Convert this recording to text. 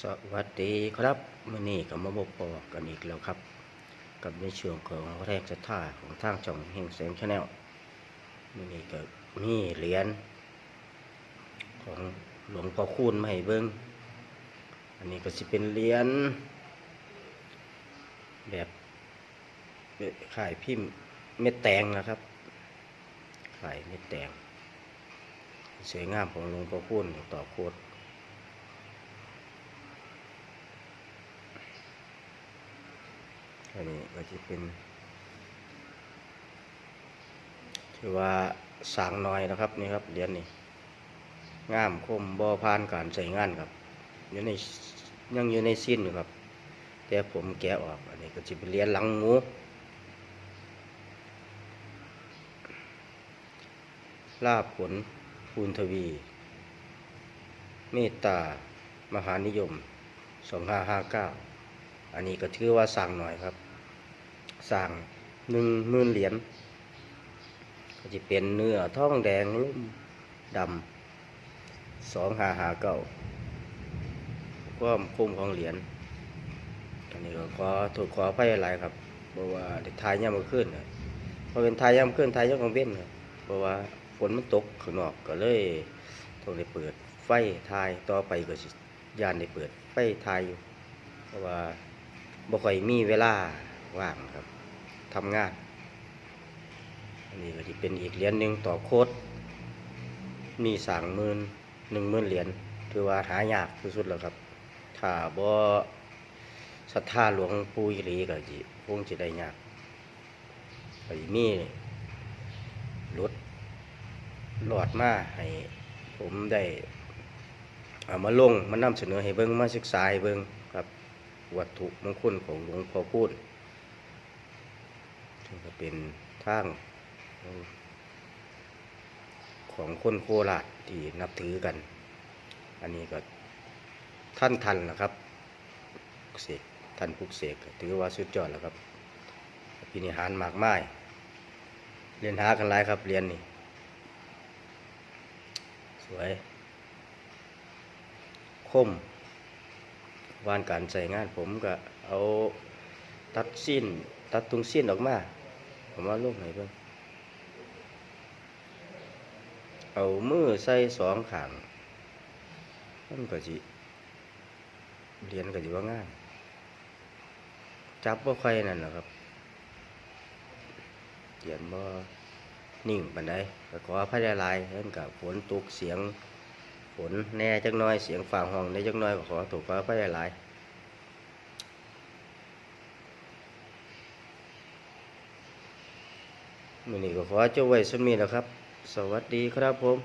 สวัสดีครับมื่อนี้กับมาบกปอกันอีกแล้วครับ กับในช่วงของแรกจะท่าของทางช่องเฮงแสงชาแนลมื่อนี้ก็มีเหรียญของหลวงพ่อคูณมาให้เบิ้งอันนี้ก็สิเป็นเหรียญแบบขายพิมพ์เม็ดแตงนะครับขายเม็ดแตงสวยงามของหลวงพ่อคูณต่อโคตร อันนี้ก็จะเป็นถือว่าสางน้อยนะครับนี่ครับเหรียญนี่งามคมบ่ผ่านการใช้งานครับอยู่ในยังอยู่ในสิ้นอยู่ครับ แต่ผมแกะออกอันนี้ก็จะเป็นเหรียญหลังหมูลาบผลภูนทวี เมตตามหานิยม 2559 อันนี้ก็ถือว่าสั่งหน่อยครับ สั่งหนึ่งหมื่นเหรียญก็จะเป็นเนื้อท้องแดงลุ่มดำสองหาหาเก้าความคุ้มของเหรียญอันนี้ก็ขอถูกขอไพ่หลายครับเพราะว่าได้ทายย่ำมาขึ้นเพราะเป็นทายย่ำขึ้นทายย่ำกลางเว้นเพราะว่าฝนมันตกข้างนอกก็เลยต้องได้เปิดไฟทายต่อไปก็สิยานได้เปิดไฟทายอยู่เพราะว่าบ่ค่อยมีเวลาว่างครับ ทำงาน อันนี้ก็จะเป็นอีกเหรียญหนึ่งต่อโคตมีสางหมื่นหนึ่งหมื่นเหรียญถือว่าหายากที่สุดแล้วครับ ถ้าบ่ศรัทธาหลวงปู่อีหลีก็จิคงจะได้ยากก็มีรถหลอดมาให้ผมได้เอามาลงมานำเสนอให้เบิ่งมาศึกษาให้เบิ่งครับ วัตถุมงคลของหลวงพ่อคูณ ซึ่ก็เป็นทางของคนโคราชที่นับถือกัน อันนี้ก็ท่านทันนะครับเสกท่านปุกเสกถือว่าสุดยอดแล้วครับพินิหารมากมายเรียนหากันหลายครับเรียนนี่สวย คมวานการใส่งานผมก็เอา ตัดสิ้น ตัดตรงสิ้นออกมาผมว่าลูกไหนเบิ่งเอามือใส่สองขางมันก็จิเรียนก็จิว่าง่าย จับว่าใครนั่นแหละครับเขียนบ่นิ่งปันไดก็ขอพระได้ลายเห็นกับฝนตกเสียงฝนแน่จักน้อยเสียงฝ่าห้องในจักน้อยก็ขอถูกฟ้าไปหลาย มือนี้ก็ขอเจ้าไว้สมีแล้วครับ สวัสดีครับผม